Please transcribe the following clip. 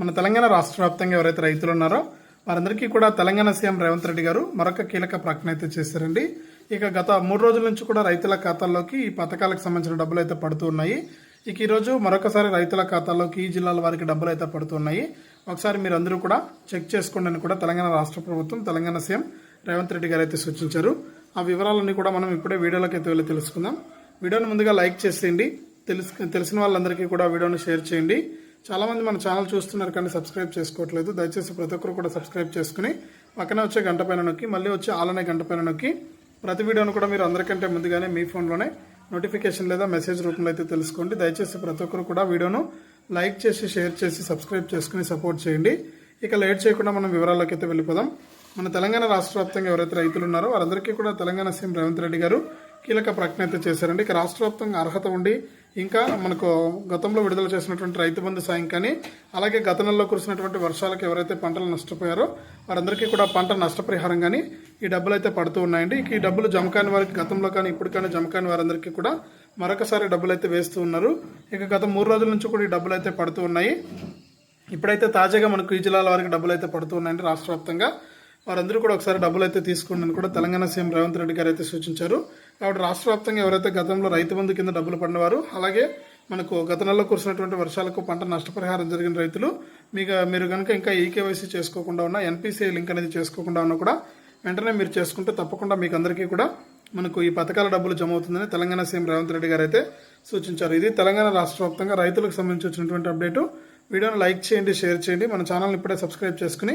మన తెలంగాణ రాష్ట్ర వ్యాప్తంగా ఎవరైతే రైతులు ఉన్నారో వారందరికీ కూడా తెలంగాణ సీఎం రేవంత్ రెడ్డి గారు మరొక కీలక ప్రకటన అయితే చేశారండి. ఇక గత మూడు రోజుల నుంచి కూడా రైతుల ఖాతాల్లోకి ఈ పథకాలకు సంబంధించిన డబ్బులు అయితే పడుతూ ఉన్నాయి. ఇక ఈరోజు మరొకసారి రైతుల ఖాతాల్లోకి ఈ జిల్లాల వారికి డబ్బులు అయితే పడుతున్నాయి ఒకసారి మీరు అందరూ కూడా చెక్ చేసుకోండి అని కూడా తెలంగాణ రాష్ట్ర ప్రభుత్వం తెలంగాణ సీఎం రేవంత్ రెడ్డి గారు అయితే సూచించారు. ఆ వివరాలన్నీ కూడా మనం ఇప్పుడే వీడియోలోకి అయితే వెళ్ళి తెలుసుకుందాం. వీడియోని ముందుగా లైక్ చేసేయండి. తెలుసు తెలిసిన వాళ్ళందరికీ కూడా వీడియోని షేర్ చేయండి. చాలా మంది మన ఛానల్ చూస్తున్నారు కానీ సబ్స్క్రైబ్ చేసుకోవట్లేదు. దయచేసి ప్రతి ఒక్కరు కూడా సబ్స్క్రైబ్ చేసుకుని పక్కనే వచ్చే గంట పైన నొక్కి మళ్ళీ వచ్చే ఆలనే గంట పైన నొక్కి ప్రతి వీడియోను కూడా మీరు అందరికంటే ముందుగానే మీ ఫోన్లోనే నోటిఫికేషన్ లేదా మెసేజ్ రూపంలో అయితే తెలుసుకోండి. దయచేసి ప్రతి ఒక్కరు కూడా వీడియోను లైక్ చేసి షేర్ చేసి సబ్స్క్రైబ్ చేసుకుని సపోర్ట్ చేయండి. ఇక లేట్ చేయకుండా మనం వివరాల్లోకి అయితే వెళ్ళిపోదాం. మన తెలంగాణ రాష్ట్ర వ్యాప్తంగా ఎవరైతే రైతులు ఉన్నారో వారందరికీ కూడా తెలంగాణ సీఎం రేవంత్ రెడ్డి గారు కీలక ప్రకటన అయితే చేశారండి. ఇక రాష్ట్ర వ్యాప్తంగా అర్హత ఉండి ఇంకా మనకు గతంలో విడుదల చేసినటువంటి రైతు బంధు సాయం కానీ అలాగే గత నెలలో కురిసినటువంటి వర్షాలకు ఎవరైతే పంటలు నష్టపోయారో వారందరికీ కూడా పంట నష్టపరిహారం కానీ ఈ డబ్బులు అయితే పడుతూ ఉన్నాయండి. ఈ డబ్బులు జమ కాని వారికి గతంలో కానీ ఇప్పుడు కానీ జమ కాని వారందరికీ కూడా మరొకసారి డబ్బులు అయితే వేస్తూ ఉన్నారు. ఇక గత మూడు రోజుల నుంచి కూడా ఈ డబ్బులు అయితే పడుతూ ఉన్నాయి. ఇప్పుడైతే తాజాగా మనకు ఈ జిల్లాల వారికి డబ్బులు అయితే పడుతూ ఉన్నాయండి రాష్ట్ర వ్యాప్తంగా వారందరూ కూడా ఒకసారి డబ్బులు అయితే తీసుకోండి అని కూడా తెలంగాణ సీఎం రేవంత్ రెడ్డి గారు అయితే సూచించారు. కాబట్టి రాష్ట్ర వ్యాప్తంగా ఎవరైతే గతంలో రైతు బంధు కింద డబ్బులు పడినవారు అలాగే మనకు గత నెలలో కురిసినటువంటి వర్షాలకు పంట నష్టపరిహారం జరిగిన రైతులు మీకు మీరు కనుక ఇంకా ఈకేవైసీ చేసుకోకుండా ఉన్నా ఎన్పిసిఐ లింక్ అనేది చేసుకోకుండా ఉన్నా కూడా వెంటనే మీరు చేసుకుంటే తప్పకుండా మీకు అందరికీ కూడా మనకు ఈ పథకాల డబ్బులు జమ అవుతుందని తెలంగాణ సీఎం రేవంత్ రెడ్డి గారు అయితే సూచించారు. ఇది తెలంగాణ రాష్ట్ర వ్యాప్తంగా రైతులకు సంబంధించి వచ్చినటువంటి అప్డేటు. వీడియోను లైక్ చేయండి షేర్ చేయండి. మన ఛానల్ని ఇప్పుడే సబ్స్క్రైబ్ చేసుకుని